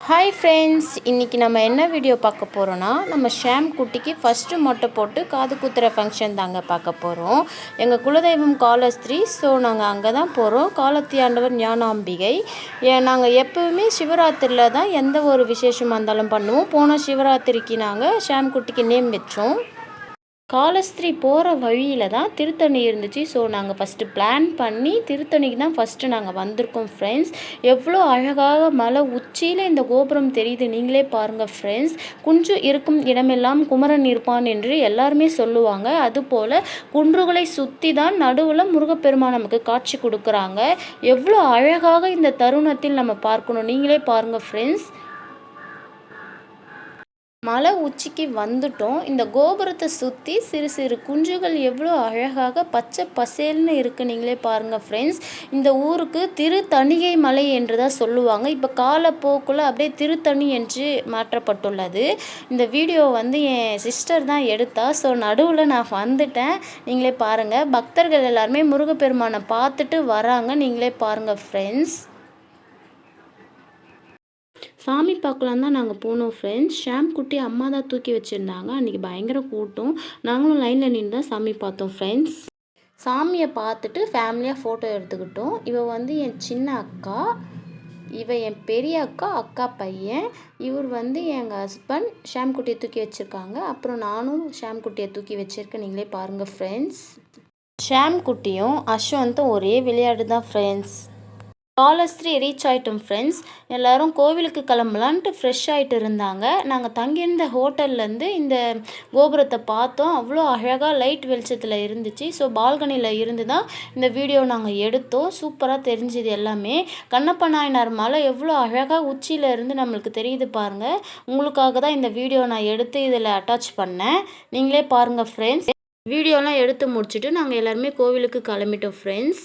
Hi friends இன்றைக்கி நம்ம என்ன வீடியோ பார்க்க போகிறோன்னா நம்ம ஷாம் குட்டிக்கு ஃபஸ்ட்டு மொட்டை போட்டு காது குத்துற ஃபங்க்ஷன் தாங்க பார்க்க போகிறோம் எங்கள் குலதெய்வம் காலஸ்திரி ஸோ நாங்கள் அங்கே தான் போகிறோம் காலத்தி ஆண்டவர் ஞானாம்பிகை நாங்கள் எப்போவுமே சிவராத்திரியில் தான் எந்த ஒரு விசேஷமாக இருந்தாலும் பண்ணுவோம். போன சிவராத்திரிக்கு நாங்கள் ஷாம் குட்டிக்கு நேம் வச்சோம். காலஸ்திரி போகிற வழியில் தான் திருத்தணி இருந்துச்சு. ஸோ நாங்கள் ஃபஸ்ட்டு பிளான் பண்ணி திருத்தணிக்கு தான் ஃபஸ்ட்டு நாங்கள் வந்திருக்கோம் ஃப்ரெண்ட்ஸ் எவ்வளோ அழகாக மலை உச்சியில் இந்த கோபுரம் தெரியுது நீங்களே பாருங்கள் ஃப்ரெண்ட்ஸ் குஞ்சு இருக்கும் இடமெல்லாம் குமரன் இருப்பான் என்று எல்லாருமே சொல்லுவாங்க. அதுபோல் குன்றுகளை சுற்றி தான் நடுவில் முருகப்பெருமான் நமக்கு காட்சி கொடுக்குறாங்க. எவ்வளோ அழகாக இந்த தருணத்தில் நம்ம பார்க்கணும். நீங்களே பாருங்கள் ஃப்ரெண்ட்ஸ் மலை உச்சிக்கு வந்துட்டோம். இந்த கோபுரத்தை சுற்றி சிறு சிறு குஞ்சுகள் எவ்வளோ அழகாக பச்சை பசேல்னு இருக்குது நீங்களே பாருங்கள் ஃப்ரெண்ட்ஸ் இந்த ஊருக்கு திருத்தணிகை மலை என்று தான் சொல்லுவாங்க. இப்போ காலப்போக்கில் அப்படியே திருத்தணி என்று மாற்றப்பட்டுள்ளது. இந்த வீடியோ வந்து என் சிஸ்டர் தான் எடுத்தா. ஸோ நடுவில் நான் வந்துட்டேன். நீங்களே பாருங்கள் பக்தர்கள் எல்லாருமே முருகப்பெருமானை பார்த்துட்டு வராங்க. நீங்களே பாருங்கள் ஃப்ரெண்ட்ஸ் சாமி பார்க்கலாம் தான் நாங்கள் போனோம் ஃப்ரெண்ட்ஸ் ஷாம் குட்டி அம்மா தான் தூக்கி வச்சுருந்தாங்க. அன்றைக்கி பயங்கர கூட்டம். நாங்களும் லைனில் நின்று தான் சாமி பார்த்தோம் ஃப்ரெண்ட்ஸ் சாமியை பார்த்துட்டு ஃபேமிலியாக ஃபோட்டோ எடுத்துக்கிட்டோம். இவ வந்து என் சின்ன அக்கா. இவ என் பெரிய அக்கா அக்கா பையன். இவர் வந்து எங்கள் ஹஸ்பண்ட் ஷாம் குட்டியை தூக்கி வச்சுருக்காங்க. அப்புறம் நானும் ஷாம் குட்டியை தூக்கி வச்சுருக்கேன். நீங்களே பாருங்கள் ஃப்ரெண்ட்ஸ் ஷாம் குட்டியும் அஸ்வந்தும் ஒரே விளையாட்டு தான் ஃப்ரெண்ட்ஸ் காலஸ்திரி ரீச் ஆகிட்டோம் ஃப்ரெண்ட்ஸ் எல்லோரும் கோவிலுக்கு கிளம்பலான்ட்டு ஃப்ரெஷ் ஆகிட்டு இருந்தாங்க. நாங்கள் தங்கியிருந்த ஹோட்டல்லேருந்து இந்த கோபுரத்தை பார்த்தோம். அவ்வளோ அழகாக லைட் வெளிச்சத்தில் இருந்துச்சு. ஸோ பால்கனியில் இருந்து தான் இந்த வீடியோ நாங்கள் எடுத்தோம். சூப்பராக தெரிஞ்சுது எல்லாமே. கண்ணப்ப நாயனார் மலை எவ்வளோ அழகாக உச்சியில் இருந்து நம்மளுக்கு தெரியுது பாருங்கள் உங்களுக்காக தான் இந்த வீடியோ நான் எடுத்து இதில் அட்டாச் பண்ணேன். நீங்களே பாருங்கள் ஃப்ரெண்ட்ஸ் வீடியோலாம் எடுத்து முடிச்சுட்டு நாங்கள் எல்லாருமே கோவிலுக்கு கிளம்பிட்டோம் ஃப்ரெண்ட்ஸ்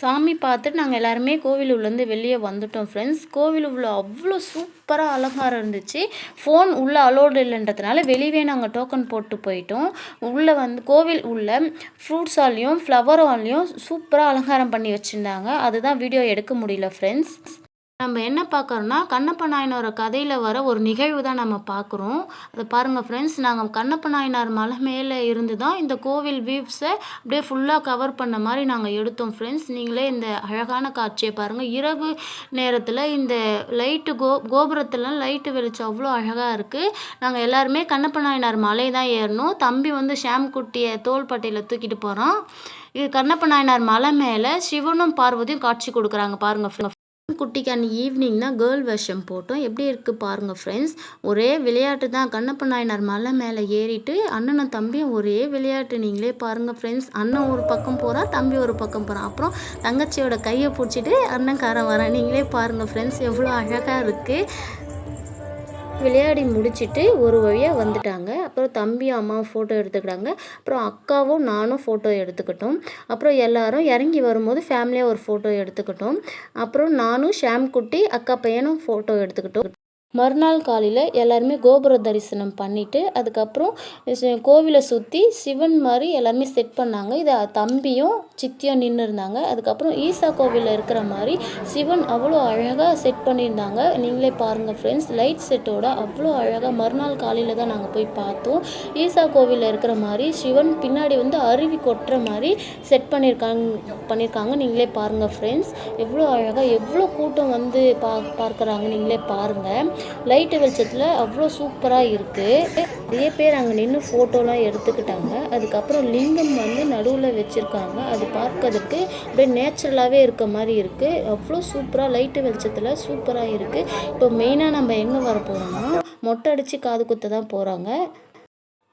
சாமி பார்த்துட்டு நாங்கள் எல்லாருமே கோவில் உள்ளேருந்து வெளியே வந்துட்டோம் ஃப்ரெண்ட்ஸ் கோவில் உள்ள அவ்வளோ சூப்பராக அலங்காரம் இருந்துச்சு. ஃபோன் உள்ளே அலோடு இல்லைன்றதுனால வெளியே நாங்கள் டோக்கன் போட்டு போயிட்டோம். உள்ளே வந்து கோவில் உள்ள ஃப்ரூட்ஸாலையும் ஃப்ளவராலையும் சூப்பராக அலங்காரம் பண்ணி வச்சுருந்தாங்க. அதுதான் வீடியோ எடுக்க முடியல ஃப்ரெண்ட்ஸ் நம்ம என்ன பார்க்குறோன்னா கண்ணப்ப நாயனாரோட கதையில் வர ஒரு நிகழ்வு தான் நம்ம பார்க்குறோம். அதை பாருங்கள் ஃப்ரெண்ட்ஸ் நாங்கள் கண்ணப்ப நாயனார் மலை மேலே இருந்து தான் இந்த கோவில் வியூஸை அப்படியே ஃபுல்லாக கவர் பண்ண மாதிரி நாங்கள் எடுத்தோம் ஃப்ரெண்ட்ஸ் நீங்களே இந்த அழகான காட்சியை பாருங்கள் இரவு நேரத்தில் இந்த லைட்டு கோ கோபுரத்துலாம் லைட்டு வெளிச்சம் அவ்வளோ அழகாக இருக்குது நாங்கள் எல்லாருமே கண்ணப்ப நாயனார் மலை தான் ஏறணும். தம்பி வந்து ஷாம் குட்டியை தோள்பட்டையில் தூக்கிட்டு போகிறோம் இது கண்ணப்ப நாயனார் மலை மேலே சிவனும் பார்வதியும் காட்சி கொடுக்குறாங்க பாருங்கள் குட்டிக்கு அன்றைக்கி ஈவினிங் தான் கேர்ள் வேஷம் போட்டோம். எப்படி இருக்குது பாருங்கள் ஃப்ரெண்ட்ஸ் ஒரே விளையாட்டு தான். கண்ணப்ப நாயனார் மலை மேலே ஏறிட்டு அண்ணனும் தம்பியும் ஒரே விளையாட்டு நீங்களே பாருங்கள் ஃப்ரெண்ட்ஸ் அண்ணன் ஒரு பக்கம் போகிறான் தம்பி ஒரு பக்கம் போகிறான் அப்புறம் தங்கச்சியோட கையை பிடிச்சிட்டு அண்ணன் வரேன். நீங்களே பாருங்கள் ஃப்ரெண்ட்ஸ் எவ்வளோ அழகாக இருக்குது விளையாடி முடிச்சுட்டு ஒரு வழியாக வந்துட்டாங்க. அப்புறம் தம்பியும் அம்மாவும் ஃபோட்டோ எடுத்துக்கிட்டாங்க. அப்புறம் அக்காவும் நானும் ஃபோட்டோ எடுத்துக்கிட்டோம். அப்புறம் எல்லாரும் இறங்கி வரும்போது ஃபேமிலியாக ஒரு ஃபோட்டோ எடுத்துக்கிட்டோம். அப்புறம் நானும் ஷாம் குட்டி அக்கா பையனும் ஃபோட்டோ எடுத்துக்கிட்டோம். மறுநாள் காலையில் எல்லாருமே கோபுர தரிசனம் பண்ணிவிட்டு அதுக்கப்புறம் கோவிலை சுற்றி சிவன் மாதிரி எல்லாருமே செட் பண்ணாங்க. இதை தம்பியும் சித்தியும் நின்று இருந்தாங்க. அதுக்கப்புறம் ஈசா கோவிலில் இருக்கிற மாதிரி சிவன் அவ்வளோ அழகாக செட் பண்ணியிருந்தாங்க. நீங்களே பாருங்கள் ஃப்ரெண்ட்ஸ் லைட் செட்டோட அவ்வளோ அழகாக மறுநாள் காலையில் தான் நாங்கள் போய் பார்த்தோம். ஈசா கோவிலில் இருக்கிற மாதிரி சிவன் பின்னாடி வந்து அருவி கொட்டுற மாதிரி செட் பண்ணியிருக்காங்க பண்ணியிருக்காங்க நீங்களே பாருங்கள் ஃப்ரெண்ட்ஸ் எவ்வளோ அழகாக எவ்வளோ கூட்டம் வந்து பா பார்க்குறாங்க. நீங்களே பாருங்கள் லைட்டு வெளிச்சத்தில் அவ்வளோ சூப்பராக இருக்குது நிறைய பேர் அங்கே நின்று ஃபோட்டோலாம் எடுத்துக்கிட்டாங்க. அதுக்கப்புறம் லிங்கம் வந்து நடுவில் வச்சுருக்காங்க. அது பார்க்கறதுக்கு அப்படியே நேச்சுரலாகவே இருக்க மாதிரி இருக்குது அவ்வளோ சூப்பராக லைட்டு வெளிச்சத்தில் சூப்பராக இருக்குது இப்போ மெயினாக நம்ம எங்கே வர போகிறோம்னா மொட்டை அடித்து காது குத்த தான் போகிறாங்க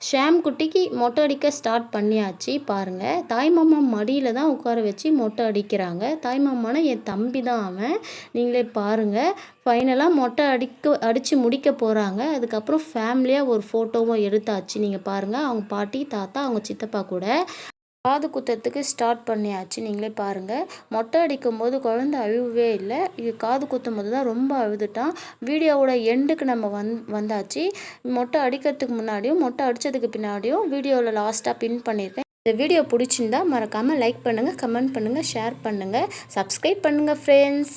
ஷாம் குட்டிக்கு மொட்டை அடிக்க ஸ்டார்ட் பண்ணியாச்சு பாருங்கள் தாய்மாமா மடியில் தான் உட்கார வச்சு மொட்டை அடிக்கிறாங்க. தாய்மாமானா என் தம்பி தான் அவன். நீங்களே பாருங்கள் ஃபைனலாக மொட்டை அடிக்க அடித்து முடிக்க போகிறாங்க அதுக்கப்புறம் ஃபேமிலியாக ஒரு ஃபோட்டோவும் எடுத்தாச்சு. நீங்கள் பாருங்கள் அவங்க பாட்டி தாத்தா அவங்க சித்தப்பா கூட. காது குத்துறதுக்கு ஸ்டார்ட் பண்ணியாச்சு. நீங்களே பாருங்கள் மொட்டை அடிக்கும் போது குழந்த அழுவே இல்லை. இது காது குத்தும் போது தான் ரொம்ப அழுதுட்டான். வீடியோவோட எண்டுக்கு நம்ம வந் வந்தாச்சு. மொட்டை அடிக்கிறதுக்கு முன்னாடியும் மொட்டை அடித்ததுக்கு பின்னாடியும் வீடியோவில் லாஸ்ட்டாக பின் பண்ணியிருக்கேன். இந்த வீடியோ பிடிச்சிருந்தா மறக்காமல் லைக் பண்ணுங்கள் கமெண்ட் பண்ணுங்கள் ஷேர் பண்ணுங்கள் சப்ஸ்கிரைப் பண்ணுங்கள் ஃப்ரெண்ட்ஸ்